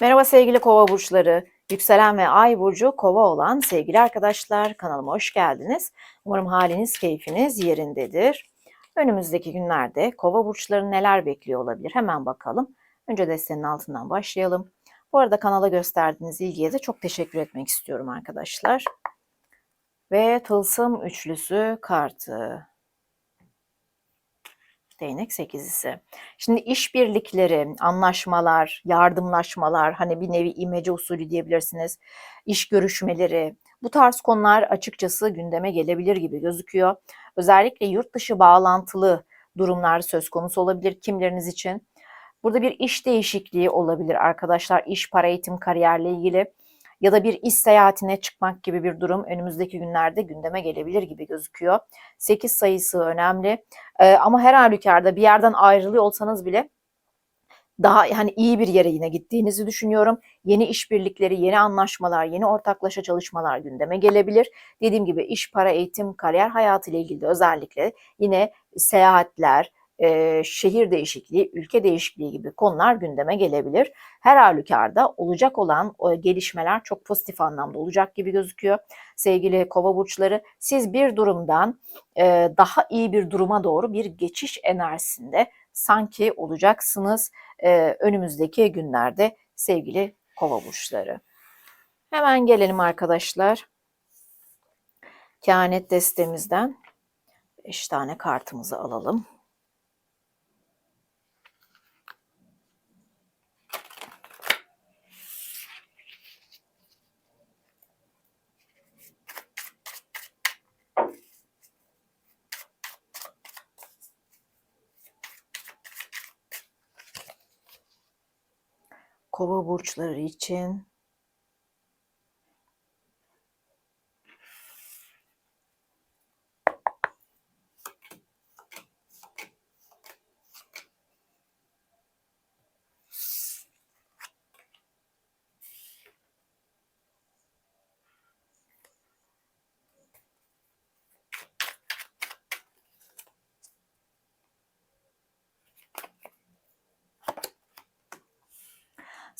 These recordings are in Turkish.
Merhaba sevgili kova burçları. Yükselen ve ay burcu kova olan sevgili arkadaşlar kanalıma hoş geldiniz. Umarım haliniz, keyfiniz yerindedir. Önümüzdeki günlerde kova burçları neler bekliyor olabilir hemen bakalım. Önce destenin altından başlayalım. Bu arada kanala gösterdiğiniz ilgiye de çok teşekkür etmek istiyorum arkadaşlar. Ve tılsım üçlüsü kartı. Değnek sekizisi. Şimdi işbirlikleri, anlaşmalar, yardımlaşmalar, hani bir nevi imece usulü diyebilirsiniz. iş görüşmeleri, bu tarz konular açıkçası gündeme gelebilir gibi gözüküyor. Özellikle yurt dışı bağlantılı durumlar söz konusu olabilir kimleriniz için. Burada bir iş değişikliği olabilir arkadaşlar. İş, para, eğitim, kariyerle ilgili ya da bir iş seyahatine çıkmak gibi bir durum önümüzdeki günlerde gündeme gelebilir gibi gözüküyor. 8 sayısı önemli ee, ama her halükarda bir yerden ayrılıyor olsanız bile daha hani iyi bir yere yine gittiğinizi düşünüyorum. Yeni işbirlikleri, yeni anlaşmalar, yeni ortaklaşa çalışmalar gündeme gelebilir. Dediğim gibi iş, para, eğitim, kariyer hayatı ile ilgili özellikle yine seyahatler, e, şehir değişikliği, ülke değişikliği gibi konular gündeme gelebilir. Her halükarda olacak olan o gelişmeler çok pozitif anlamda olacak gibi gözüküyor. Sevgili kova burçları siz bir durumdan e, daha iyi bir duruma doğru bir geçiş enerjisinde sanki olacaksınız e, önümüzdeki günlerde sevgili kova burçları. Hemen gelelim arkadaşlar. Kehanet destemizden 5 tane kartımızı alalım. Kova burçları için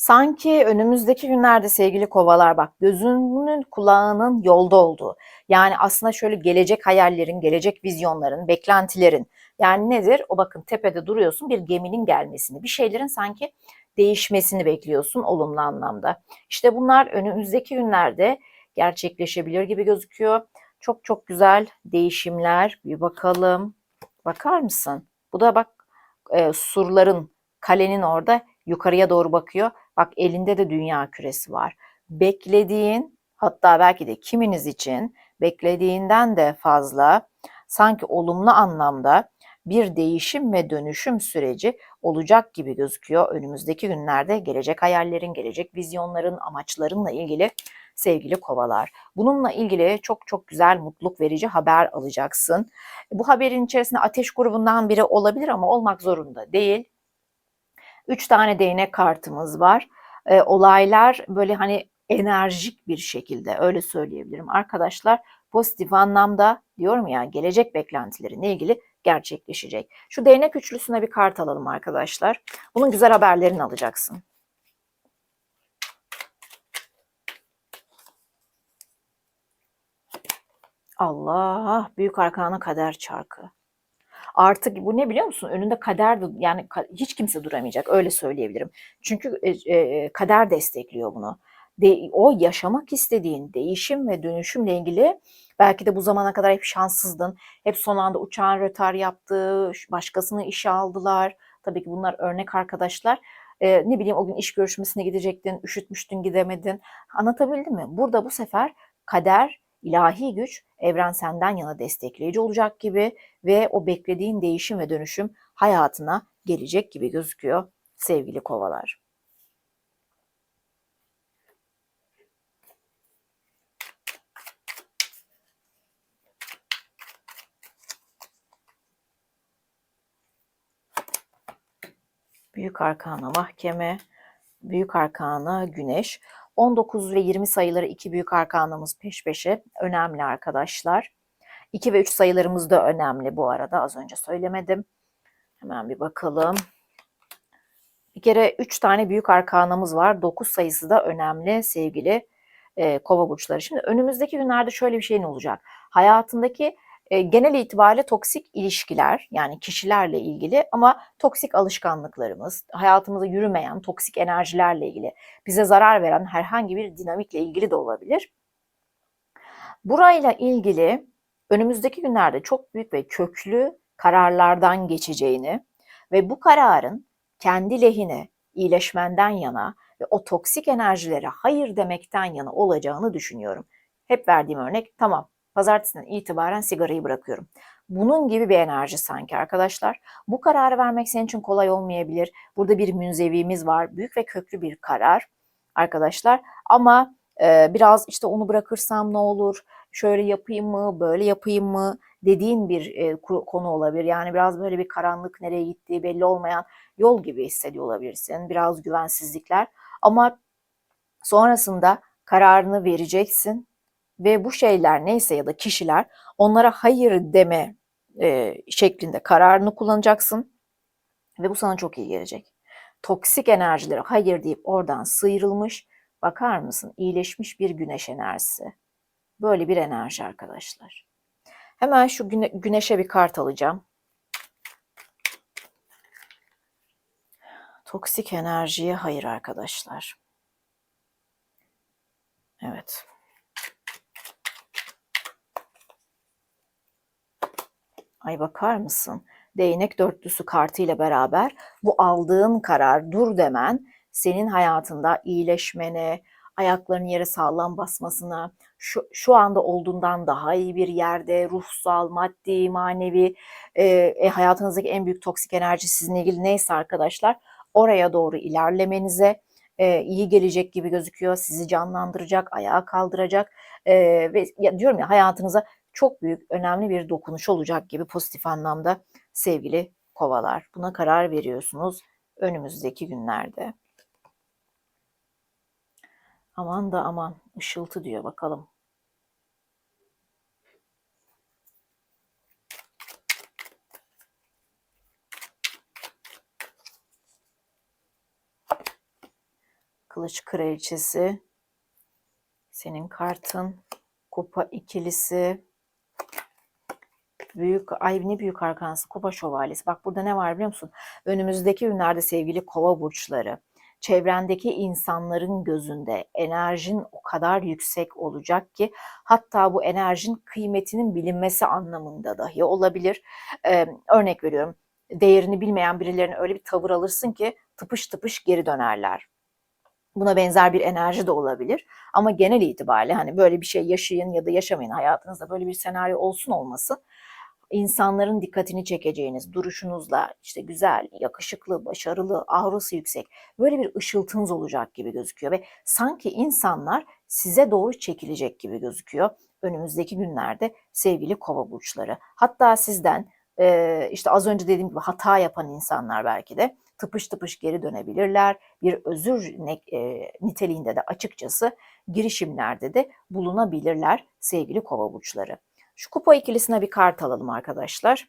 Sanki önümüzdeki günlerde sevgili kovalar bak gözünün kulağının yolda olduğu. Yani aslında şöyle gelecek hayallerin, gelecek vizyonların, beklentilerin. Yani nedir? O bakın tepede duruyorsun bir geminin gelmesini, bir şeylerin sanki değişmesini bekliyorsun olumlu anlamda. İşte bunlar önümüzdeki günlerde gerçekleşebilir gibi gözüküyor. Çok çok güzel değişimler. Bir bakalım. Bakar mısın? Bu da bak e, surların, kalenin orada yukarıya doğru bakıyor. Bak elinde de dünya küresi var. Beklediğin hatta belki de kiminiz için beklediğinden de fazla sanki olumlu anlamda bir değişim ve dönüşüm süreci olacak gibi gözüküyor önümüzdeki günlerde gelecek hayallerin, gelecek vizyonların, amaçlarınla ilgili sevgili kovalar. Bununla ilgili çok çok güzel, mutluluk verici haber alacaksın. Bu haberin içerisinde ateş grubundan biri olabilir ama olmak zorunda değil. Üç tane değnek kartımız var. E, olaylar böyle hani enerjik bir şekilde öyle söyleyebilirim arkadaşlar. Pozitif anlamda diyorum ya gelecek beklentileriyle ilgili gerçekleşecek. Şu değnek üçlüsüne bir kart alalım arkadaşlar. Bunun güzel haberlerini alacaksın. Allah büyük arkana kader çarkı. Artık bu ne biliyor musun? Önünde kader yani hiç kimse duramayacak öyle söyleyebilirim. Çünkü e, e, kader destekliyor bunu. De, o yaşamak istediğin değişim ve dönüşümle ilgili belki de bu zamana kadar hep şanssızdın. Hep son anda uçağın rötar yaptı, başkasını işe aldılar. Tabii ki bunlar örnek arkadaşlar. Ee, ne bileyim o gün iş görüşmesine gidecektin, üşütmüştün gidemedin. Anlatabildim mi? Burada bu sefer kader ilahi güç evren senden yana destekleyici olacak gibi ve o beklediğin değişim ve dönüşüm hayatına gelecek gibi gözüküyor sevgili kovalar. Büyük Arkana Mahkeme, Büyük Arkana Güneş. 19 ve 20 sayıları iki büyük arkanamız peş peşe önemli arkadaşlar. 2 ve 3 sayılarımız da önemli bu arada az önce söylemedim. Hemen bir bakalım. Bir kere 3 tane büyük arkanamız var. 9 sayısı da önemli sevgili e, kova burçları. Şimdi önümüzdeki günlerde şöyle bir şey ne olacak? Hayatındaki genel itibariyle toksik ilişkiler yani kişilerle ilgili ama toksik alışkanlıklarımız, hayatımızda yürümeyen toksik enerjilerle ilgili, bize zarar veren herhangi bir dinamikle ilgili de olabilir. Burayla ilgili önümüzdeki günlerde çok büyük ve köklü kararlardan geçeceğini ve bu kararın kendi lehine, iyileşmenden yana ve o toksik enerjilere hayır demekten yana olacağını düşünüyorum. Hep verdiğim örnek tamam pazartesinden itibaren sigarayı bırakıyorum. Bunun gibi bir enerji sanki arkadaşlar. Bu kararı vermek senin için kolay olmayabilir. Burada bir münzevimiz var. Büyük ve köklü bir karar arkadaşlar. Ama e, biraz işte onu bırakırsam ne olur? Şöyle yapayım mı? Böyle yapayım mı? dediğin bir e, konu olabilir. Yani biraz böyle bir karanlık nereye gittiği belli olmayan yol gibi hissediyor olabilirsin. Biraz güvensizlikler ama sonrasında kararını vereceksin ve bu şeyler neyse ya da kişiler onlara hayır deme e, şeklinde kararını kullanacaksın ve bu sana çok iyi gelecek. Toksik enerjilere hayır deyip oradan sıyrılmış, bakar mısın iyileşmiş bir güneş enerjisi. Böyle bir enerji arkadaşlar. Hemen şu güne, güneşe bir kart alacağım. Toksik enerjiye hayır arkadaşlar. Evet. Ay bakar mısın? Değnek dörtlüsü kartıyla beraber bu aldığın karar dur demen senin hayatında iyileşmene, ayaklarının yere sağlam basmasına, şu, şu anda olduğundan daha iyi bir yerde ruhsal, maddi, manevi e, e, hayatınızdaki en büyük toksik enerji sizinle ilgili neyse arkadaşlar oraya doğru ilerlemenize e, iyi gelecek gibi gözüküyor. Sizi canlandıracak, ayağa kaldıracak e, ve ya, diyorum ya hayatınıza çok büyük, önemli bir dokunuş olacak gibi pozitif anlamda sevgili kovalar. Buna karar veriyorsunuz önümüzdeki günlerde. Aman da aman ışıltı diyor bakalım. Kılıç kraliçesi, senin kartın, kupa ikilisi, büyük, ay ne büyük arkansı, kupa şövalyesi. Bak burada ne var biliyor musun? Önümüzdeki günlerde sevgili kova burçları, çevrendeki insanların gözünde enerjin o kadar yüksek olacak ki hatta bu enerjin kıymetinin bilinmesi anlamında dahi olabilir. Ee, örnek veriyorum değerini bilmeyen birilerine öyle bir tavır alırsın ki tıpış tıpış geri dönerler. Buna benzer bir enerji de olabilir. Ama genel itibariyle hani böyle bir şey yaşayın ya da yaşamayın hayatınızda böyle bir senaryo olsun olmasın insanların dikkatini çekeceğiniz duruşunuzla işte güzel, yakışıklı, başarılı, aurası yüksek böyle bir ışıltınız olacak gibi gözüküyor ve sanki insanlar size doğru çekilecek gibi gözüküyor önümüzdeki günlerde sevgili kova burçları. Hatta sizden işte az önce dediğim gibi hata yapan insanlar belki de tıpış tıpış geri dönebilirler. Bir özür niteliğinde de açıkçası girişimlerde de bulunabilirler sevgili kova burçları. Şu kupa ikilisine bir kart alalım arkadaşlar.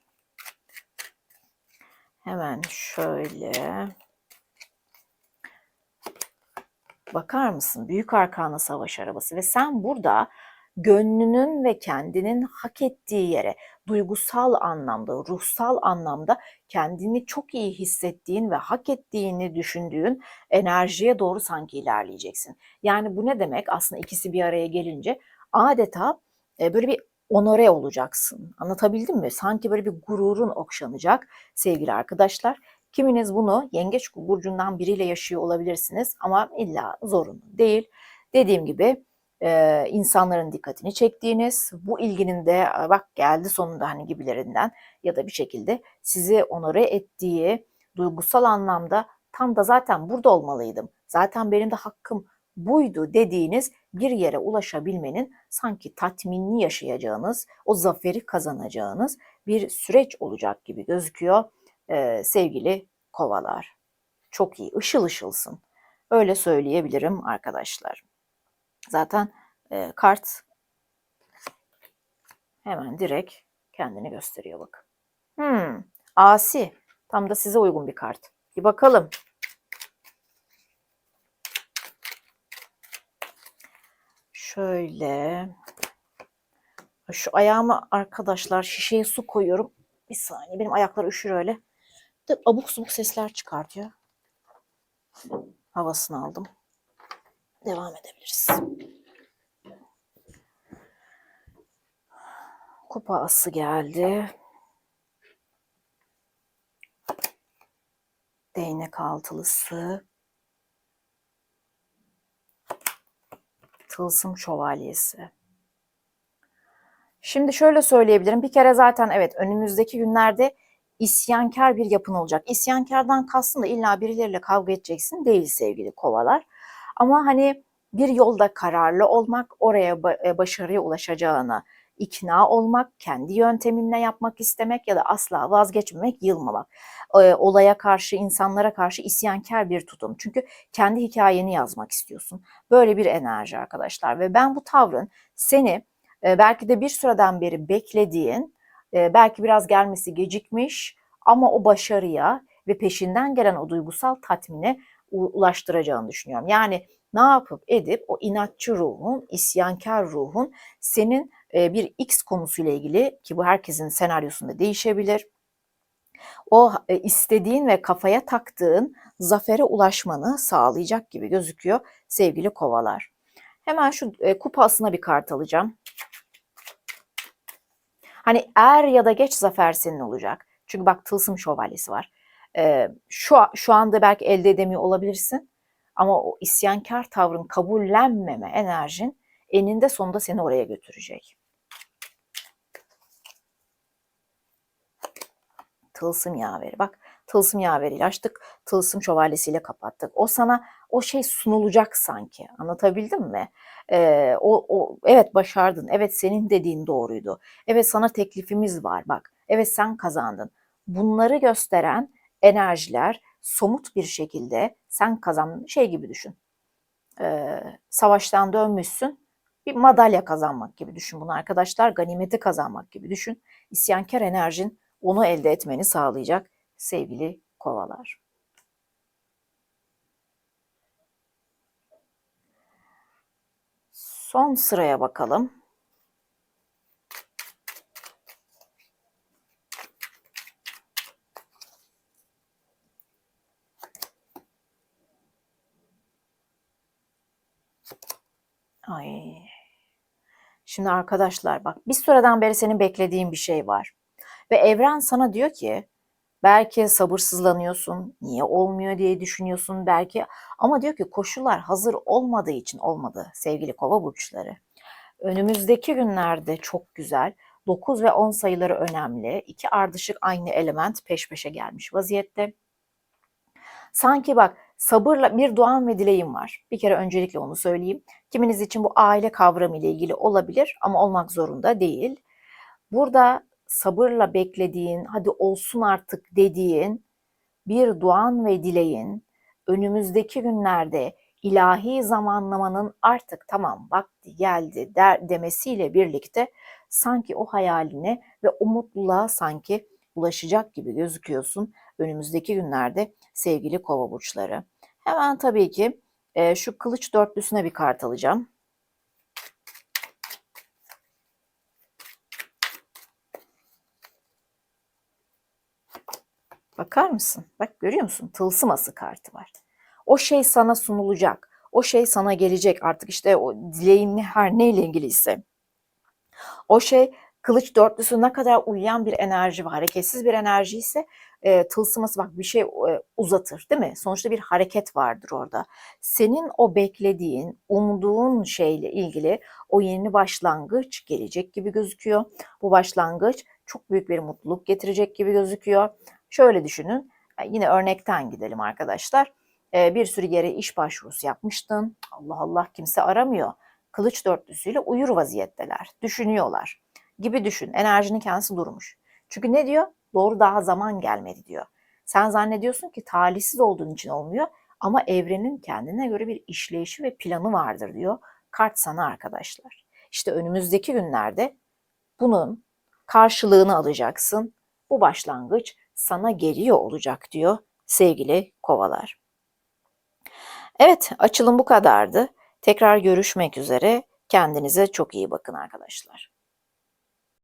Hemen şöyle. Bakar mısın? Büyük Arkana Savaş Arabası ve sen burada gönlünün ve kendinin hak ettiği yere duygusal anlamda, ruhsal anlamda kendini çok iyi hissettiğin ve hak ettiğini düşündüğün enerjiye doğru sanki ilerleyeceksin. Yani bu ne demek? Aslında ikisi bir araya gelince adeta e, böyle bir onore olacaksın. Anlatabildim mi? Sanki böyle bir gururun okşanacak sevgili arkadaşlar. Kiminiz bunu yengeç burcundan biriyle yaşıyor olabilirsiniz ama illa zorunlu değil. Dediğim gibi e, insanların dikkatini çektiğiniz, bu ilginin de bak geldi sonunda hani gibilerinden ya da bir şekilde sizi onore ettiği duygusal anlamda tam da zaten burada olmalıydım. Zaten benim de hakkım buydu dediğiniz bir yere ulaşabilmenin sanki tatminli yaşayacağınız, o zaferi kazanacağınız bir süreç olacak gibi gözüküyor ee, sevgili kovalar. Çok iyi, ışıl ışılsın. Öyle söyleyebilirim arkadaşlar. Zaten e, kart hemen direkt kendini gösteriyor bak. Hmm, asi. Tam da size uygun bir kart. Bir bakalım. Şöyle. Şu ayağıma arkadaşlar şişeye su koyuyorum. Bir saniye benim ayaklar üşür öyle. De abuk subuk sesler çıkartıyor. Havasını aldım. Devam edebiliriz. Kupa ası geldi. Değnek altılısı. Tılsım şövalyesi. Şimdi şöyle söyleyebilirim. Bir kere zaten evet önümüzdeki günlerde isyankar bir yapın olacak. İsyankardan kastım da illa birileriyle kavga edeceksin değil sevgili kovalar. Ama hani bir yolda kararlı olmak, oraya ba- başarıya ulaşacağına ikna olmak, kendi yönteminle yapmak istemek ya da asla vazgeçmemek, yılmamak. E, olaya karşı, insanlara karşı isyankar bir tutum. Çünkü kendi hikayeni yazmak istiyorsun. Böyle bir enerji arkadaşlar ve ben bu tavrın seni e, belki de bir süreden beri beklediğin, e, belki biraz gelmesi gecikmiş ama o başarıya ve peşinden gelen o duygusal tatmine ulaştıracağını düşünüyorum. Yani ne yapıp edip o inatçı ruhun, isyankar ruhun senin bir X konusuyla ilgili ki bu herkesin senaryosunda değişebilir. O e, istediğin ve kafaya taktığın zafere ulaşmanı sağlayacak gibi gözüküyor sevgili kovalar. Hemen şu e, kupasına bir kart alacağım. Hani er ya da geç zafer senin olacak. Çünkü bak tılsım şövalyesi var. Şu, şu anda belki elde edemiyor olabilirsin. Ama o isyankar tavrın kabullenmeme enerjin eninde sonunda seni oraya götürecek. Tılsım yaveri. Bak tılsım yaveriyle açtık. Tılsım şövalyesiyle kapattık. O sana o şey sunulacak sanki. Anlatabildim mi? Ee, o, o evet başardın. Evet senin dediğin doğruydu. Evet sana teklifimiz var bak. Evet sen kazandın. Bunları gösteren enerjiler somut bir şekilde sen kazandın. Şey gibi düşün. Ee, savaştan dönmüşsün. Bir madalya kazanmak gibi düşün bunu arkadaşlar. Ganimeti kazanmak gibi düşün. İsyankar enerjin onu elde etmeni sağlayacak sevgili kovalar. Son sıraya bakalım. Ay. Şimdi arkadaşlar bak bir süreden beri senin beklediğin bir şey var. Ve evren sana diyor ki belki sabırsızlanıyorsun, niye olmuyor diye düşünüyorsun belki ama diyor ki koşullar hazır olmadığı için olmadı sevgili kova burçları. Önümüzdeki günlerde çok güzel 9 ve 10 sayıları önemli. İki ardışık aynı element peş peşe gelmiş vaziyette. Sanki bak sabırla bir duam ve dileğim var. Bir kere öncelikle onu söyleyeyim. Kiminiz için bu aile kavramı ile ilgili olabilir ama olmak zorunda değil. Burada sabırla beklediğin, hadi olsun artık dediğin bir duan ve dileğin önümüzdeki günlerde ilahi zamanlamanın artık tamam vakti geldi der demesiyle birlikte sanki o hayaline ve o mutluluğa sanki ulaşacak gibi gözüküyorsun önümüzdeki günlerde sevgili kova burçları. Hemen tabii ki şu kılıç dörtlüsüne bir kart alacağım. Bakar mısın? Bak görüyor musun? Tılsım ası kartı var. O şey sana sunulacak. O şey sana gelecek. Artık işte o dileğin her neyle ilgiliyse. O şey kılıç dörtlüsü ne kadar uyuyan bir enerji var. Hareketsiz bir enerji ise e, tılsıması bak bir şey e, uzatır değil mi? Sonuçta bir hareket vardır orada. Senin o beklediğin, umduğun şeyle ilgili o yeni başlangıç gelecek gibi gözüküyor. Bu başlangıç çok büyük bir mutluluk getirecek gibi gözüküyor. Şöyle düşünün, yine örnekten gidelim arkadaşlar. E, bir sürü yere iş başvurusu yapmıştın. Allah Allah kimse aramıyor. Kılıç dörtlüsüyle uyur vaziyetteler. Düşünüyorlar gibi düşün. Enerjinin kendisi durmuş. Çünkü ne diyor? Doğru daha zaman gelmedi diyor. Sen zannediyorsun ki talihsiz olduğun için olmuyor ama evrenin kendine göre bir işleyişi ve planı vardır diyor. Kart sana arkadaşlar. İşte önümüzdeki günlerde bunun karşılığını alacaksın. Bu başlangıç sana geliyor olacak diyor sevgili kovalar. Evet açılım bu kadardı. Tekrar görüşmek üzere. Kendinize çok iyi bakın arkadaşlar.